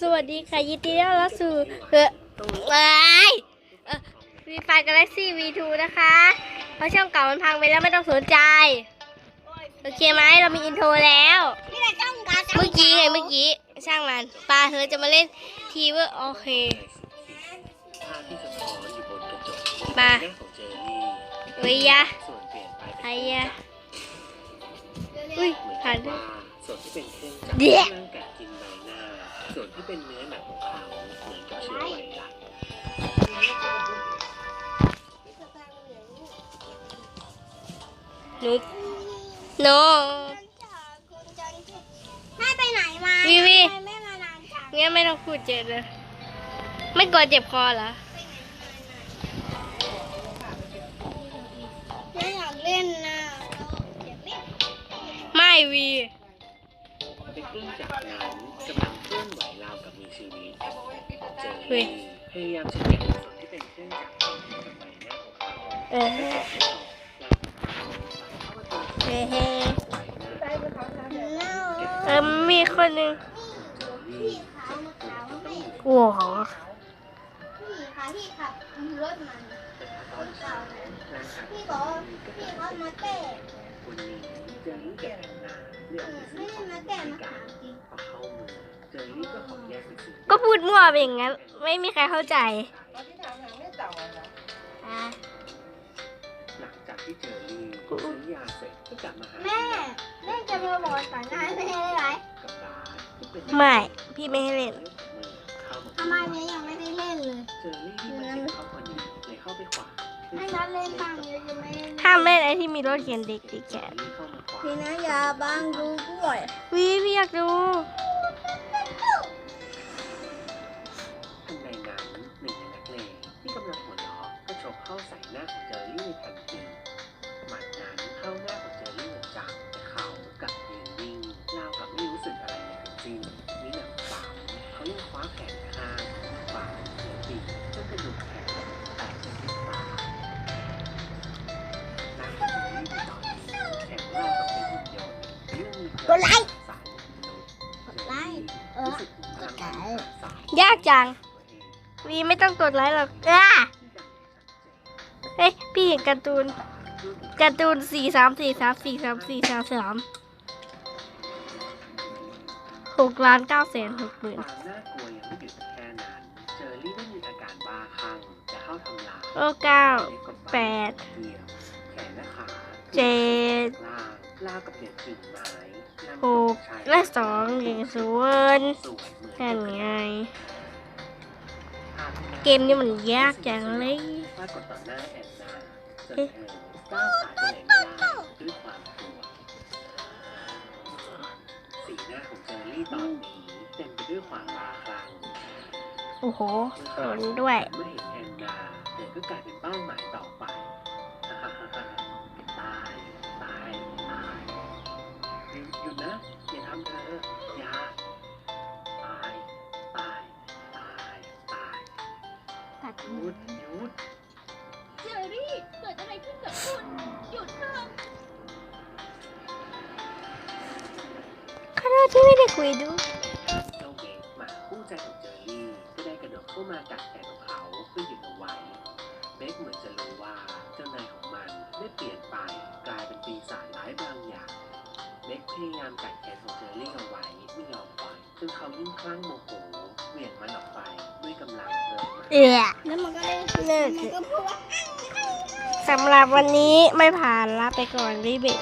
สวัสดีค่ะยินดีต้อนรับสู่เฮ้ยเอ้เออวีไฟกาแล็กซี่ V2 นะคะเพราะช่องเก่ามันพังไปแล้วไม่ต้องสนใจ โอเคไหมเรามีอินโทรแล้ว เมื่อกี้ไงเมื่อกี้ช่างมันปาเธอจะมาเล่นทีเวอร์โอเคมาเจอรี่เฮ้ยยะส่วนเปลี่ยไอยะอุ้ยหมือนผ่านกับว่าส่วนที่เป็นเครื่องจักรเดี๋ยว เป็นเนื้อหนังของเขาเหมือนกับเชื้อไวรัสหนุกโนแม่ไปไหนมาวีวีทำไมแม่มานานจังงั้นไม่ต้องพูดเจ็บเลยไม่กลัวเจ็บคอเหรอแม่อยากเล่นนะเดี๋ยวไม่ไม่วี เรื่องจักนั้นกำลังเคลื่อนไหวราวกับมีชีวิตเจอเฮ้ยรี่พยายามจะแกะส่วนที่เป็นเครื่องจักรกจากใบหน้าของเขาเออและเฮ้แกะให้ออกแล้วเข้ามาตรงเฮ้ใบหน้าเน่าเออมีคนหนึ่งพี่เขามาขาวให้กลัวเหพี่ขาที่ขับรถมันพี่บอกพี่เขามาแก้ คนนี้เจอรี่กับแอนนาเรียกไม่ได้มาแก้มาขาวจริงพอเข้าเมืองเจอรี่ก็ขอแยกไปซื้อก็พูดมั่วไปอย่างนั้น ไม่มีใครเข้าใจอะหลังจากที่เจอรี่ซื้อยาเสร็จก็กลับมาหาแม่แม่จะมาบอกสอนงานแม่ได้ไหมกับบาสที่เป็นไม่ พี่ไม่ให้เล่นเข้ามาทำไมแม่ยังไม่ได้เล่นเลยเจอรี่ที่มาเห็นเขาพอดีเลยเข้าไปขวาง ให้นัดเล่นบ้างเลยจะไม่เล่นห้ามเล่นไอ้ที่มีรถเขียนเด็กติดแขนเข้ามาขวางพี่นะอย่าบังดูด้วยวีพี่อยากดูทันใดนั้นหนึ่งในนักเลงที่กำลังหัวเราะก็ฉกเข้าใส่หน้าของเจอรี่ในทันทีหมัดนั้นเข้าหน้าของเจอรี่ กล็ดสารมนุษย์กดไลค์เออรู้สึกถึงพลังงานสารยากจัง วีไม่ต้องกดไลค์หรอกอะเฮ้ย พี่เห็นการ์ตูน การ์ตูนสี่สามสี่สามสี่สามสี่สามสามหกล้านเก้าแสนหกหมื่นความน่ากลัวยังไม่หยุดแค่นั้นเจอรี่ได้มีอาการบ้าคลั่งจะเข้าทำลายโอ้เก้าแปดเกี่ยวแขนและขาเจ็ด ลากลากกับเด็กกิ่งไม้นำหกชายและสองอย่างศูนย์ส่วนเหมือนแค่ไง ภาพที่เกมนี้มันยากจังเลย ปรากฏต่อหน้าแอนนาจนเธอก้าวขาไปไหนไม่ได้ด้วยความกลัวสีหน้าของเจอรี่ตอนนี้เต็มไปด้วยความบ้าคลั่งโอ้โหโดนด้วย เมื่อเห็นแอนนาเธอก็กลายเป็นเป้าหมายต่อไปตำเธออย่าตายตายตายตายตัดหยุดหยุดเจอรี่เกิดอะไรขึ้นกับคุณ หยุดเถอะขณะที่ไม่ได้คุยดูเจ้าเบกหมาคู่ใจของเจอรี่ก็ได้กระโดดเข้ามากัดแขนของเขาเพื่อหยุดเอาไว้เบกเหมือนจะรู้ว่าเจ้านายของมันได้เปลี่ยนไปกลายเป็นปีศาจร้ายบางอย่าง พยายามกัดแขนของเจอรี่เอาไว้ไม่ยอมปล่อยจนเขายิ่งคลั่งโมโหเหวี่ยงมันออกไปด้วยกำลังเริ่มมาเอือแล้วมันก็เล่นเลิกมันก็พูดว่า สำหรับวันนี้ไม่ผ่านลาไปก่อนรีบิ